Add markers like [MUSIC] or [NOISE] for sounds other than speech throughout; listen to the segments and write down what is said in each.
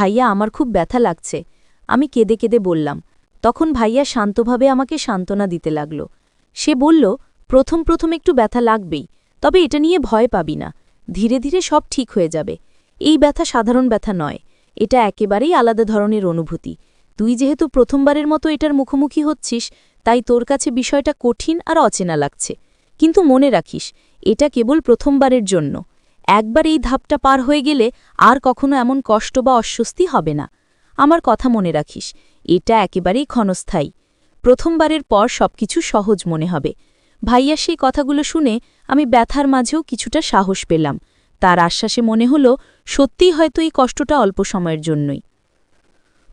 ভাইয়া, আমার খুব ব্যথা লাগছে। আমি কেঁদে কেঁদে বললাম। তখন ভাইয়া শান্তভাবে আমাকে সান্ত্বনা দিতে লাগল। সে বলল, প্রথম প্রথম একটু ব্যথা লাগবেই, তবে এটা নিয়ে ভয় পাবি না। ধীরে ধীরে সব ঠিক হয়ে যাবে। এই ব্যথা সাধারণ ব্যথা নয়। এটা একেবারেই আলাদা ধরনের অনুভূতি। তুই যেহেতু প্রথমবারের মতো এটার মুখোমুখি হচ্ছিস, তাই তোর কাছে বিষয়টা কঠিন আর অচেনা লাগছে। কিন্তু মনে রাখিস, এটা কেবল প্রথমবারের জন্য। একবার এই ধাপটা পার হয়ে গেলে আর কখনো এমন কষ্ট বা অস্বস্তি হবে না। আমার কথা মনে রাখিস, এটা একেবারেই ক্ষণস্থায়ী। প্রথমবারের পর সবকিছু সহজ মনে হবে। ভাইয়া সেই কথাগুলো শুনে আমি ব্যথার মাঝেও কিছুটা সাহস পেলাম। তার আশ্বাসে মনে হলো, সত্যিই হয়তো এই কষ্টটা অল্প সময়ের জন্যই।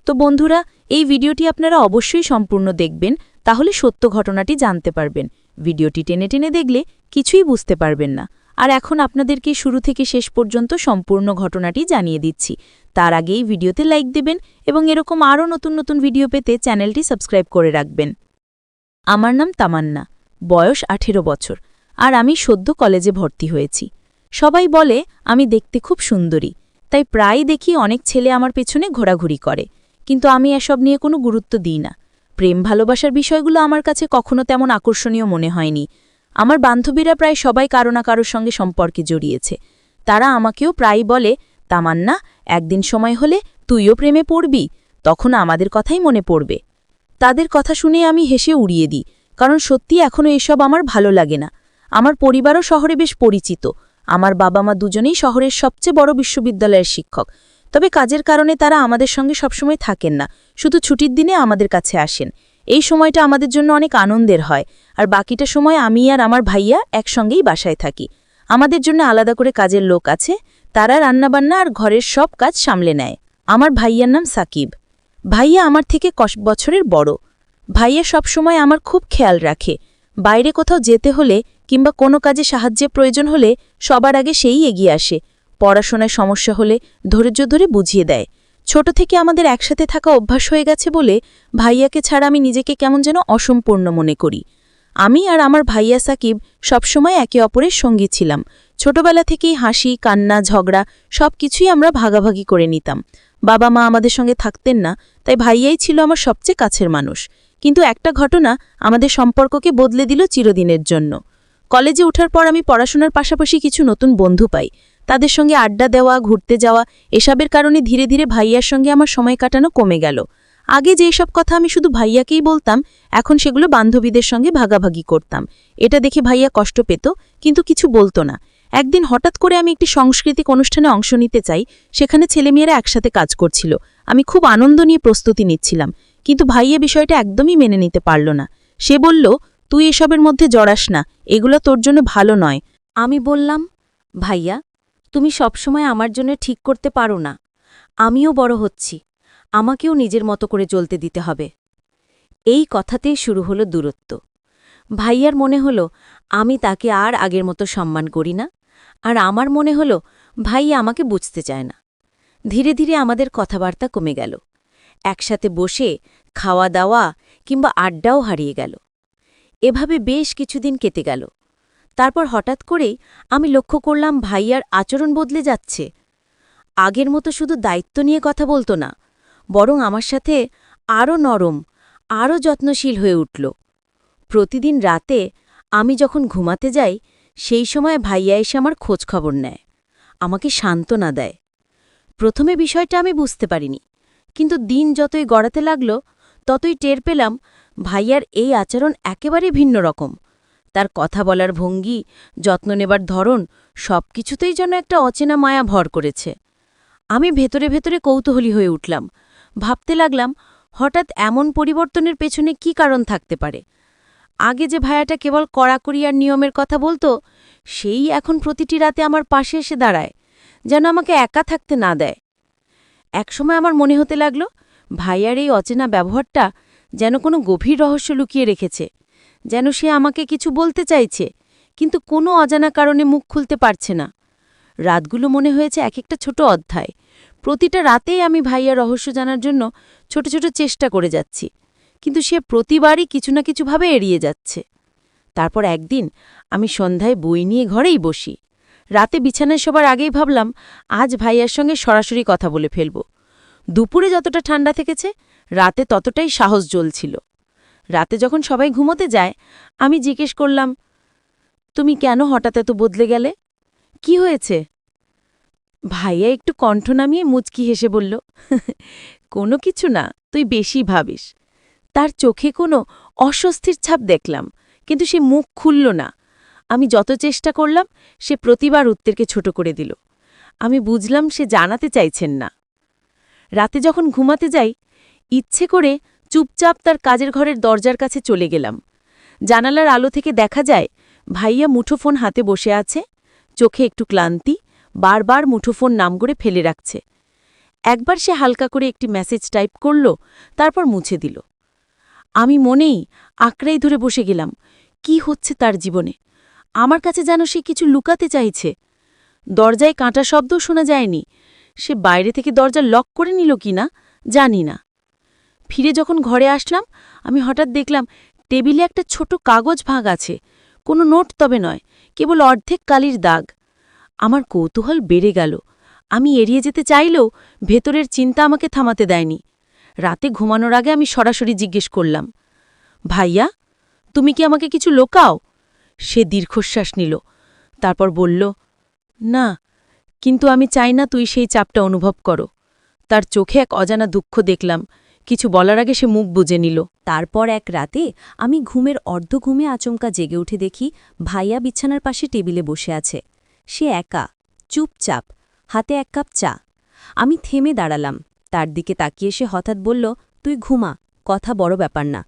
তো বন্ধুরা, এই ভিডিওটি আপনারা অবশ্যই সম্পূর্ণ দেখবেন, তাহলে সত্য ঘটনাটি জানতে পারবেন। ভিডিওটি টেনে টেনে দেখলে কিছুই বুঝতে পারবেন না। আর এখন আপনাদেরকে শুরু থেকে শেষ পর্যন্ত সম্পূর্ণ ঘটনাটি জানিয়ে দিচ্ছি। তার আগেই ভিডিওতে লাইক দেবেন এবং এরকম আরও নতুন নতুন ভিডিও পেতে চ্যানেলটি সাবস্ক্রাইব করে রাখবেন। আমার নাম তামান্না, বয়স আঠেরো বছর, আর আমি সদ্য কলেজে ভর্তি হয়েছি। সবাই বলে, আমি দেখতে খুব সুন্দরী। তাই প্রায় দেখি অনেক ছেলে আমার পেছনে ঘোরাঘুরি করে। কিন্তু আমি এসব নিয়ে কোনো গুরুত্ব দিই না। প্রেম ভালোবাসার বিষয়গুলো আমার কাছে কখনো তেমন আকর্ষণীয় মনে হয়নি। আমার বান্ধবীরা প্রায় সবাই কারও না কারোর সঙ্গে সম্পর্কে জড়িয়েছে। তারা আমাকেও প্রায় বলে, তামান্না, একদিন সময় হলে তুইও প্রেমে পড়বি। তখন আমাদের কথাই মনে পড়বে। তাদের কথা শুনে আমি হেসে উড়িয়ে দিই, কারণ সত্যি এখনও এসব আমার ভালো লাগে না। আমার পরিবারও শহরে বেশ পরিচিত। আমার বাবা মা দুজনেই শহরের সবচেয়ে বড় বিশ্ববিদ্যালয়ের শিক্ষক। তবে কাজের কারণে তারা আমাদের সঙ্গে সবসময় থাকেন না, শুধু ছুটির দিনে আমাদের কাছে আসেন। এই সময়টা আমাদের জন্য অনেক আনন্দের হয়। আর বাকিটা সময় আমি আর আমার ভাইয়া একসঙ্গেই বাসায় থাকি। আমাদের জন্য আলাদা করে কাজের লোক আছে, তারা রান্নাবান্না আর ঘরের সব কাজ সামলে নেয়। আমার ভাইয়ার নাম সাকিব। ভাইয়া আমার থেকে বছরের বড়। ভাইয়া সবসময় আমার খুব খেয়াল রাখে। বাইরে কোথাও যেতে হলে কিংবা কোনো কাজে সাহায্যের প্রয়োজন হলে সবার আগে সেই এগিয়ে আসে। পড়াশোনায় সমস্যা হলে ধৈর্য ধরে বুঝিয়ে দেয়। ছোট থেকে আমাদের একসাথে থাকা অভ্যাস হয়ে গেছে বলে ভাইয়াকে ছাড়া আমি নিজেকে কেমন যেন অসম্পূর্ণ মনে করি। আমি আর আমার ভাইয়া সাকিব সবসময় একে অপরের সঙ্গী ছিলাম। ছোটবেলা থেকেই হাসি, কান্না, ঝগড়া সব কিছুই আমরা ভাগাভাগি করে নিতাম। বাবা মা আমাদের সঙ্গে থাকতেন না, তাই ভাইয়াই ছিল আমার সবচেয়ে কাছের মানুষ। কিন্তু একটা ঘটনা আমাদের সম্পর্ককে বদলে দিল চিরদিনের জন্য। কলেজে ওঠার পর আমি পড়াশোনার পাশাপাশি কিছু নতুন বন্ধু পাই। তাদের সঙ্গে আড্ডা দেওয়া, ঘুরতে যাওয়া, এসবের কারণে ধীরে ধীরে ভাইয়ার সঙ্গে আমার সময় কাটানো কমে গেল। আগে যে সব কথা আমি শুধু ভাইয়াকেই বলতাম, এখন সেগুলো বান্ধবীদের সঙ্গে ভাগাভাগি করতাম। এটা দেখে ভাইয়া কষ্ট পেত, কিন্তু কিছু বলতো না। একদিন হঠাৎ করে আমি একটি সাংস্কৃতিক অনুষ্ঠানে অংশ নিতে চাই, সেখানে ছেলেমেয়েরা একসাথে কাজ করছিল। আমি খুব আনন্দ নিয়ে প্রস্তুতি নিচ্ছিলাম, কিন্তু ভাইয়া বিষয়টা একদমই মেনে নিতে পারল না। সে বলল, তুই এসবের মধ্যে জড়াস না, এগুলো তোর জন্য ভালো নয়। আমি বললাম, ভাইয়া তুমি সবসময় আমার জন্য ঠিক করতে পারো না। আমিও বড় হচ্ছি। আমাকেও নিজের মতো করে চলতে দিতে হবে। এই কথাতেই শুরু হলো দূরত্ব। ভাইয়ার মনে হলো, আমি তাকে আর আগের মতো সম্মান করি না। আর আমার মনে হলো, ভাইয়া আমাকে বুঝতে চায় না। ধীরে ধীরে আমাদের কথাবার্তা কমে গেল। একসাথে বসে, খাওয়া দাওয়া কিংবা আড্ডাও হারিয়ে গেল। এভাবে বেশ কিছুদিন কেটে গেল। তারপর হঠাৎ করেই আমি লক্ষ্য করলাম ভাইয়ার আচরণ বদলে যাচ্ছে। আগের মতো শুধু দায়িত্ব নিয়ে কথা বলতো না, বরং আমার সাথে আরও নরম, আরও যত্নশীল হয়ে উঠল। প্রতিদিন রাতে আমি যখন ঘুমাতে যাই, সেই সময় ভাইয়া এসে আমার খোঁজ খবর নেয়, আমাকে সান্ত্বনা দেয়। প্রথমে বিষয়টা আমি বুঝতে পারিনি, কিন্তু দিন যতই গড়াতে লাগল, ততই টের পেলাম ভাইয়ার এই আচরণ একেবারে ভিন্ন রকম তার কথা বলার ভঙ্গি, যত্ন নেবার ধরন সব কিছুতেই যেন একটা অচেনা মায়া ভর করেছে। আমি ভেতরে ভেতরে কৌতূহলী হয়ে উঠলাম। ভাবতে লাগলাম, হঠাৎ এমন পরিবর্তনের পেছনে কি কারণ থাকতে পারে? আগে যে ভায়াটা কেবল কড়াকড়ি আর নিয়মের কথা বলতো, সেই এখন প্রতিটি রাতে আমার পাশে এসে দাঁড়ায়, যেন আমাকে একা থাকতে না দেয়। একসময় আমার মনে হতে লাগল, ভাইয়ার এই অচেনা ব্যবহারটা যেন কোনো গভীর রহস্য লুকিয়ে রেখেছে। যেন সে আমাকে কিছু বলতে চাইছে, কিন্তু কোনো অজানা কারণে মুখ খুলতে পারছে না। রাতগুলো মনে হয়েছে এক একটা ছোট অধ্যায়। প্রতিটা রাতেই আমি ভাইয়া রহস্য জানার জন্য ছোট ছোট চেষ্টা করে যাচ্ছি, কিন্তু সে প্রতিবারই কিছু না কিছুভাবে এড়িয়ে যাচ্ছে। তারপর একদিন আমি সন্ধ্যায় বই নিয়ে ঘরেই বসি। রাতে বিছানায় সবার আগেই ভাবলাম, আজ ভাইয়ার সঙ্গে সরাসরি কথা বলে ফেলব। দুপুরে যতটা ঠান্ডা থেকেছে, রাতে ততটাই সাহস জ্বলছিল। রাতে যখন সবাই ঘুমোতে যায়, আমি জিজ্ঞেস করলাম, তুমি কেন হঠাৎ এত বদলে গেলে? কি হয়েছে? ভাইয়া একটু কণ্ঠ নামিয়ে মুচকি হেসে বলল, [LAUGHS] কোনো কিছু না, তুই বেশি ভাবিস। তার চোখে কোনো অস্বস্তির ছাপ দেখলাম, কিন্তু সে মুখ খুলল না। আমি যত চেষ্টা করলাম, সে প্রতিবার উত্তরকে ছোট করে দিল। আমি বুঝলাম সে জানাতে চাইছেন না। রাতে যখন ঘুমাতে যাই, ইচ্ছে করে চুপচাপ তার কাজের ঘরের দরজার কাছে চলে গেলাম। জানালার আলো থেকে দেখা যায়, ভাইয়া মুঠোফোন হাতে বসে আছে, চোখে একটু ক্লান্তি, বারবার মুঠোফোন নাম করে ফেলে রাখছে। একবার সে হালকা করে একটি মেসেজ টাইপ করল, তারপর মুছে দিল। আমি মনেই আঁকড়াই ধরে বসে গেলাম, কি হচ্ছে তার জীবনে? আমার কাছে যেন সে কিছু লুকাতে চাইছে। দরজায় কাঁটা শব্দও শোনা যায়নি। সে বাইরে থেকে দরজা লক করে নিল কি না জানি না। ফিরে যখন ঘরে আসলাম, আমি হঠাৎ দেখলাম টেবিলে একটা ছোট কাগজ ভাগ আছে। কোনো নোট তবে নয়, কেবল অর্ধেক কালির দাগ। আমার কৌতূহল বেড়ে গেল। আমি এড়িয়ে যেতে চাইলেও ভেতরের চিন্তা আমাকে থামাতে দেয়নি। রাতে ঘুমানোর আগে আমি সরাসরি জিজ্ঞেস করলাম, ভাইয়া, তুমি কি আমাকে কিছু লোকাও? সে দীর্ঘশ্বাস নিল, তারপর বলল, না, কিন্তু আমি চাই না তুই সেই চাপটা অনুভব করো। তার চোখে এক অজানা দুঃখ দেখলাম। কিছু বলার আগে সে মুখ বুজে নিল। তারপর এক রাতে আমি ঘুমের অর্ধ ঘুমে আচমকা জেগে উঠে দেখি ভাইয়া বিছানার পাশে টেবিলে বসে আছে। সে একা, চুপচাপ, হাতে এক কাপ চা। আমি থেমে দাঁড়ালাম। তার দিকে তাকিয়ে সে হঠাৎ বলল, তুই ঘুমা, কথা বড় ব্যাপার না।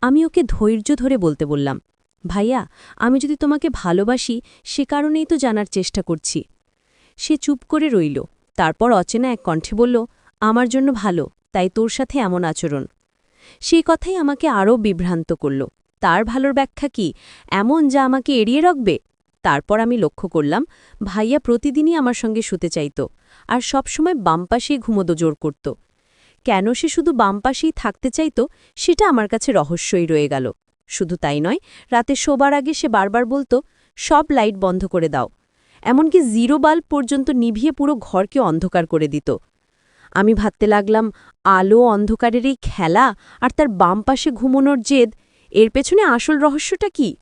আমি ওকে ধৈর্য ধরে বলতে বললাম, ভাইয়া, আমি যদি তোমাকে ভালোবাসি, সে কারণেই তো জানার চেষ্টা করছি। সে চুপ করে রইল। তারপর অচেনা এক কণ্ঠে বলল, আমার জন্য ভালো। তাই তোর সাথে এমন আচরণ। সেই কথাই আমাকে আরও বিভ্রান্ত করল। তার ভালোর ব্যাখ্যা কি? এমন যা আমাকে এড়িয়ে রাখবে? তারপর আমি লক্ষ্য করলাম, ভাইয়া প্রতিদিনই আমার সঙ্গে শুতে চাইত আর সবসময় বামপাশেই ঘুমোদো জোর করত। কেন সে শুধু বামপাশেই থাকতে চাইত, সেটা আমার কাছে রহস্যই রয়ে গেল। শুধু তাই নয়, রাতে শোবার আগে সে বারবার বলতো, সব লাইট বন্ধ করে দাও। এমনকি জিরো বাল্ব পর্যন্ত নিভিয়ে পুরো ঘরকে অন্ধকার করে দিত। আমি ভাবতে লাগলাম, আলো অন্ধকারের এই খেলা আর তার বাম পাশে ঘুমোনোর জেদ, এর পেছনে আসল রহস্যটা কি?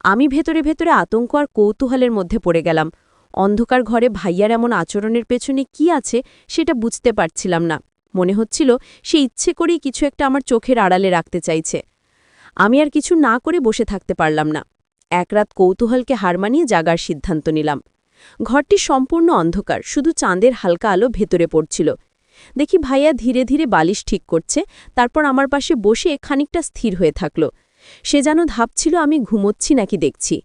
আমি ভেতরে ভেতরে আতঙ্ক আর কৌতূহলের মধ্যে পড়ে গেলাম। অন্ধকার ঘরে ভাইয়ার এমন আচরণের পেছনে কি আছে সেটা বুঝতে পারছিলাম না। মনে হচ্ছিল সে ইচ্ছে করেই কিছু একটা আমার চোখের আড়ালে রাখতে চাইছে। আমি আর কিছু না করে বসে থাকতে পারলাম না। এক রাত কৌতূহলকে হার মানিয়ে জাগার সিদ্ধান্ত নিলাম। ঘরটি সম্পূর্ণ অন্ধকার, শুধু চাঁদের হালকা আলো ভেতরে পড়ছিল। দেখি ভাইয়া ধীরে ধীরে বালিশ ঠিক করছে, তারপর আমার পাশে বসে খানিকটা স্থির হয়ে থাকল। সে যেন ধাপছিল আমি ঘুমোচ্ছি নাকি দেখছি।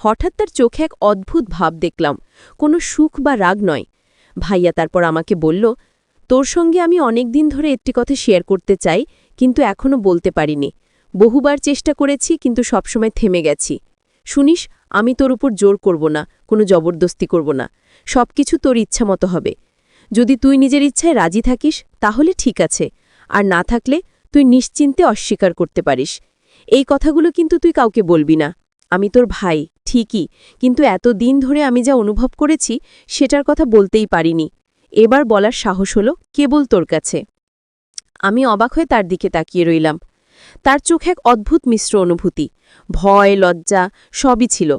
হঠাৎ তার চোখে এক অদ্ভুত ভাব দেখলাম, কোনো সুখ বা রাগ নয়। ভাইয়া তারপর আমাকে বলল, তোর সঙ্গে আমি অনেক দিন ধরে একটি কথা শেয়ার করতে চাই, কিন্তু এখনও বলতে পারিনি। বহুবার চেষ্টা করেছি, কিন্তু সবসময় থেমে গেছি। শুনিস, আমি তোর উপর জোর করব না, কোনো জবরদস্তি করব না। সবকিছু তোর ইচ্ছা মতো হবে। যদি তুই নিজের ইচ্ছায় রাজি থাকিস, তাহলে ঠিক আছে। আর না থাকলে তুই নিশ্চিন্তে অস্বীকার করতে পারিস। এই কথাগুলো কিন্তু তুই কাউকে বলবি না। আমি তোর ভাই, ঠিকই। কিন্তু এত দিন ধরে আমি যা অনুভব করেছি, সেটার কথা বলতেই পারিনি। এবার বলার সাহস হলো কেবল তোর কাছে। আমি অবাক হয়ে তার দিকে তাকিয়ে রইলাম। তার চোখ এক অদ্ভুত মিশ্র অনুভূতি। ভয়, লজ্জা, সবই ছিল।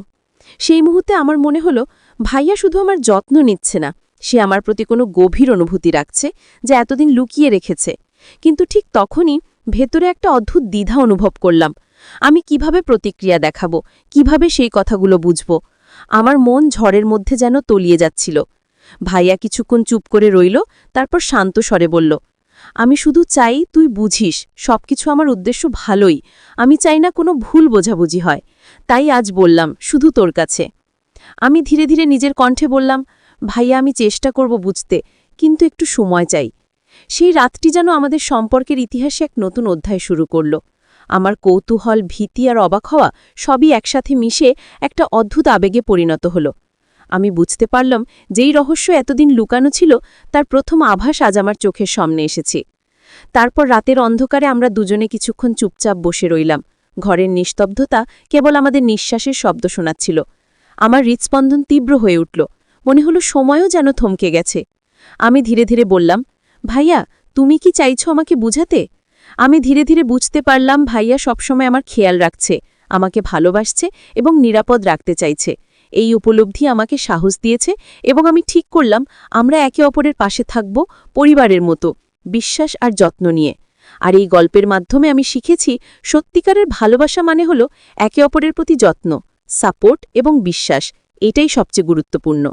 সেই মুহূর্তে আমার মনে হলো, ভাইয়া শুধু আমার যত্ন নিচ্ছে না। সে আমার প্রতি কোনো গভীর অনুভূতি রাখছে যা এতদিন লুকিয়ে রেখেছে। কিন্তু ঠিক তখনই ভেতরে একটা অদ্ভুত দ্বিধা অনুভব করলাম। আমি কীভাবে প্রতিক্রিয়া দেখাব? কীভাবে সেই কথাগুলো বুঝব? আমার মন ঝড়ের মধ্যে যেন তলিয়ে যাচ্ছিল। ভাইয়া কিছুক্ষণ চুপ করে রইল, তারপর শান্ত স্বরে বলল, আমি শুধু চাই তুই বুঝিস, সবকিছু আমার উদ্দেশ্য ভালোই। আমি চাই না কোনো ভুল বোঝাবুঝি হয়। তাই আজ বললাম, শুধু তোর কাছে। আমি ধীরে ধীরে নিজের কণ্ঠে বললাম ভাইয়া, আমি চেষ্টা করব বুঝতে, কিন্তু একটু সময় চাই। সেই রাতটি যেন আমাদের সম্পর্কের ইতিহাসে এক নতুন অধ্যায় শুরু করল। আমার কৌতূহল, ভীতি আর অবাক হওয়া সবই একসাথে মিশে একটা অদ্ভুত আবেগে পরিণত হল। আমি বুঝতে পারলাম যেই রহস্য এতদিন লুকানো ছিল, তার প্রথম আভাস আজ আমার চোখের সামনে এসেছে। তারপর রাতের অন্ধকারে আমরা দুজনে কিছুক্ষণ চুপচাপ বসে রইলাম। ঘরের নিস্তব্ধতা কেবল আমাদের নিঃশ্বাসের শব্দ শোনাচ্ছিল। আমার হৃৎস্পন্দন তীব্র হয়ে উঠল। মনে হলো সময়ও যেন থমকে গেছে। আমি ধীরে ধীরে বললাম, ভাইয়া, তুমি কি চাইছো আমাকে বুঝাতে? আমি ধীরে ধীরে বুঝতে পারলাম, ভাইয়া সবসময় আমার খেয়াল রাখছে, আমাকে ভালোবাসছে এবং নিরাপদ রাখতে চাইছে। এই উপলব্ধি আমাকে সাহস দিয়েছে এবং আমি ঠিক করলাম, আমরা একে অপরের পাশে থাকব পরিবারের মতো, বিশ্বাস আর যত্ন নিয়ে। আর এই গল্পের মাধ্যমে আমি শিখেছি, সত্যিকারের ভালোবাসা মানে হলো একে অপরের প্রতি যত্ন, সাপোর্ট এবং বিশ্বাস, এটাই সবচেয়ে গুরুত্বপূর্ণ।